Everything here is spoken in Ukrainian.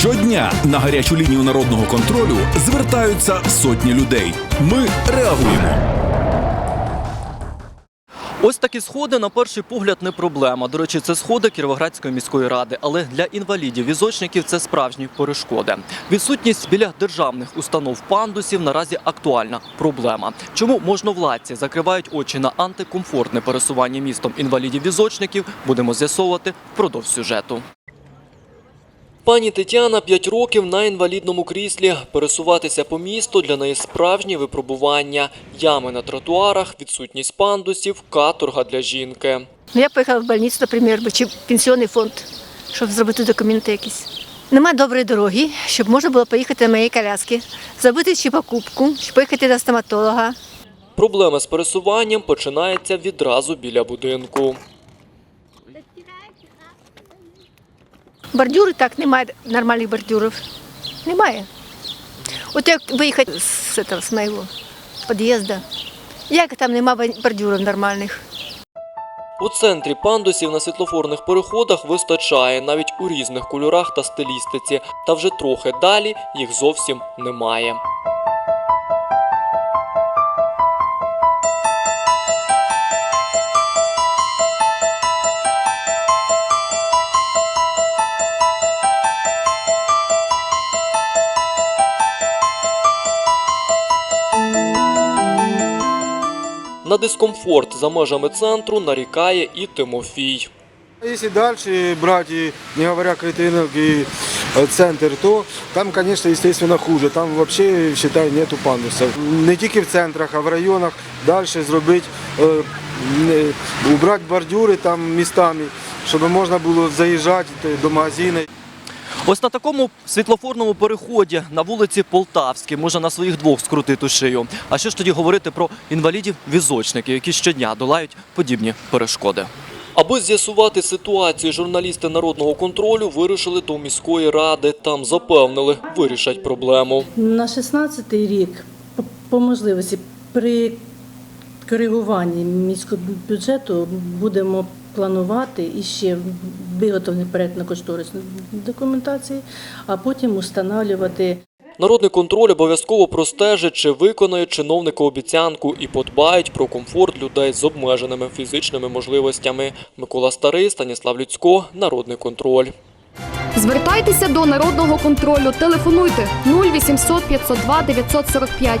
Щодня на гарячу лінію народного контролю звертаються сотні людей. Ми реагуємо. Ось такі сходи на перший погляд не проблема. До речі, це сходи Кіровоградської міської ради, але для інвалідів візочників це справжні перешкоди. Відсутність біля державних установ пандусів наразі актуальна проблема. Чому можновладці закривають очі на антикомфортне пересування містом інвалідів візочників? Будемо з'ясовувати впродовж сюжету. Пані Тетяна 5 років на інвалідному кріслі. Пересуватися по місту для неї справжнє випробування. Ями на тротуарах, відсутність пандусів, каторга для жінки. Ну, я поїхала в больницю, наприклад, чи в пенсіонний фонд, щоб зробити документи якісь. Нема доброї дороги, щоб можна було поїхати на моїй коляски, зробити чи покупку, чи поїхати до стоматолога. Проблема з пересуванням починається відразу біля будинку. Бордюри так, немає нормальних бордюрів. Немає. От як виїхати з, этого, з моєго під'їзду, як там немає бордюрів нормальних. У центрі пандусів на світлофорних переходах вистачає навіть у різних кольорах та стилістиці, та вже трохи далі їх зовсім немає. На дискомфорт за межами центру нарікає і Тимофій. Если дальше брать, и не говоря какой-то рынок и э, центр, то там, конечно, естественно, хуже. Там вообще, считай, нету пандусов. Не тільки в центрах, а в районах дальше зробити, е, убрати бордюри там містами, щоб можна було заїжджати до магазину. Ось на такому світлофорному переході на вулиці Полтавській можна на своїх двох скрутити шию. А що ж тоді говорити про інвалідів-візочників, які щодня долають подібні перешкоди? Аби з'ясувати ситуацію, журналісти народного контролю вирушили до міської ради. Там запевнили, вирішать проблему. На 16-й рік по- по можливості при коригуванні міського бюджету будемо планувати і ще виготовлені проєктно-кошторисної документації, а потім установлювати Народний контроль обов'язково простежить, чи виконають чиновники обіцянку і подбають про комфорт людей з обмеженими фізичними можливостями. Микола Старий, Станіслав Людсько, Народний контроль. Звертайтеся до народного контролю. Телефонуйте 0800 502 945.